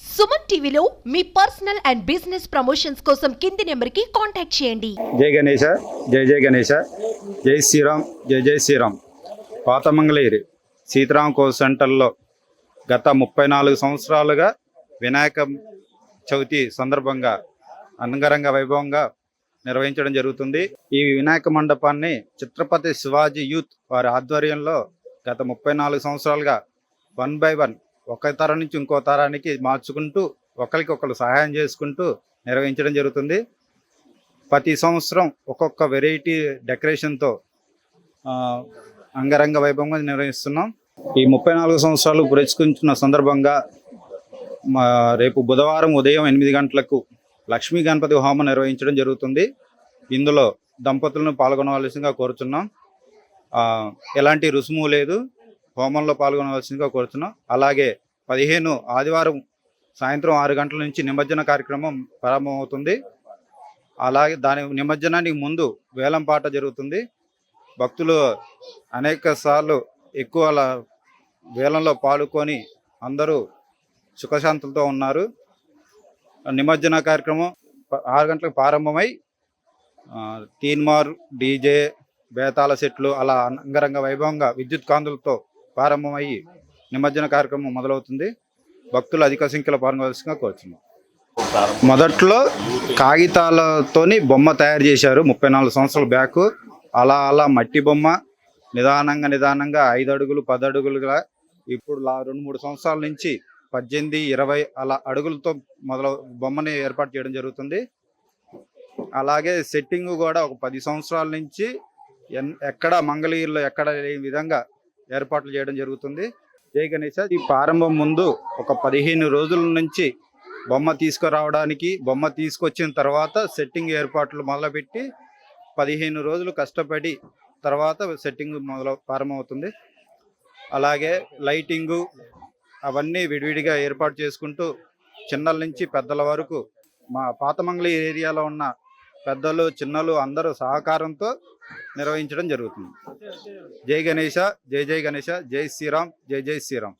సుమన్ టీవీలో మీ personal and business promotions కోసం కింది నెంబర్కి కాంటాక్ట్ చేయండి. జై గణేశ జై జై గణేశ జై శ్రీరామ్ జై జై శ్రీరామ్. పాతమంగళగిరి సీతారాం కో సెంటర్లో గత ముప్పై నాలుగు సంవత్సరాలుగా వినాయక చవితి సందర్భంగా అంగరంగ వైభవంగా నిర్వహించడం జరుగుతుంది. ఈ వినాయక మండపాన్ని ఛత్రపతి శివాజీ యూత్ వారి ఆధ్వర్యంలో గత ముప్పై నాలుగు సంవత్సరాలుగా వన్ బై వన్ ఒక తరం నుంచి ఇంకో తరానికి మార్చుకుంటూ ఒకరికి ఒకరు సహాయం చేసుకుంటూ నిర్వహించడం జరుగుతుంది. ప్రతి సంవత్సరం ఒక్కొక్క వెరైటీ డెకరేషన్తో అంగరంగ వైభవంగా నిర్వహిస్తున్నాం. ఈ ముప్పై నాలుగు సంవత్సరాలు పురస్కరించిన సందర్భంగా మా రేపు బుధవారం ఉదయం ఎనిమిది గంటలకు లక్ష్మీ గణపతి హోమం నిర్వహించడం జరుగుతుంది. ఇందులో దంపతులను పాల్గొనవలసిందిగా కోరుతున్నాం ఎలాంటి రుసుము లేదు. హోమంలో పాల్గొనవలసిందిగా కోరుతున్నాం. అలాగే పదిహేను ఆదివారం సాయంత్రం ఆరు గంటల నుంచి నిమజ్జన కార్యక్రమం ప్రారంభమవుతుంది. అలాగే దాని నిమజ్జనానికి ముందు వేలం పాట జరుగుతుంది. భక్తులు అనేక సార్లు ఎక్కువ వేలంలో పాల్గొని అందరూ సుఖశాంతులతో ఉన్నారు. నిమజ్జన కార్యక్రమం ఆరు గంటలకు ప్రారంభమై తీన్మార్ డీజే బేతాల సెట్లు అలా అంగరంగ వైభవంగా విద్యుత్ కాంతులతో ప్రారంభమయ్యి నిమజ్జన కార్యక్రమం మొదలవుతుంది. భక్తులు అధిక సంఖ్యలో పాల్గొనవలసిందిగా కోరుతున్నాం మొదట్లో కాగితాలతోని బొమ్మ తయారు చేశారు. ముప్పై నాలుగు సంవత్సరాల బ్యాక్. అలా అలా మట్టి బొమ్మ. నిదానంగా నిదానంగా ఐదు అడుగులు పది అడుగులుగా ఇప్పుడు లా రెండు మూడు సంవత్సరాల నుంచి పద్దెనిమిది ఇరవై అలా అడుగులతో మొదల బొమ్మని ఏర్పాటు చేయడం జరుగుతుంది. అలాగే సెట్టింగ్ కూడా ఒక పది సంవత్సరాల నుంచి ఎన్- ఎక్కడ మంగళగిరిలో ఎక్కడ లేని విధంగా ఏర్పాట్లు చేయడం జరుగుతుంది. జై గణేష. ఈ ప్రారంభం ముందు ఒక పదిహేను రోజుల నుంచి బొమ్మ తీసుకురావడానికి బొమ్మ తీసుకొచ్చిన తర్వాత సెట్టింగ్ ఏర్పాట్లు మొదలుపెట్టి పదిహేను రోజులు కష్టపడి తర్వాత సెట్టింగ్ మొదలు ప్రారంభమవుతుంది. అలాగే లైటింగు అవన్నీ విడివిడిగా ఏర్పాటు చేసుకుంటూ చిన్నల నుంచి పెద్దల వరకు మా పాతమంగళి ఏరియాలో ఉన్న పెద్దలు చిన్నలు అందరూ సహకారంతో నిర్వహించడం జరుగుతుంది. జై గణేష జై జై గణేష జై శ్రీరామ్ జై జై శ్రీరామ్.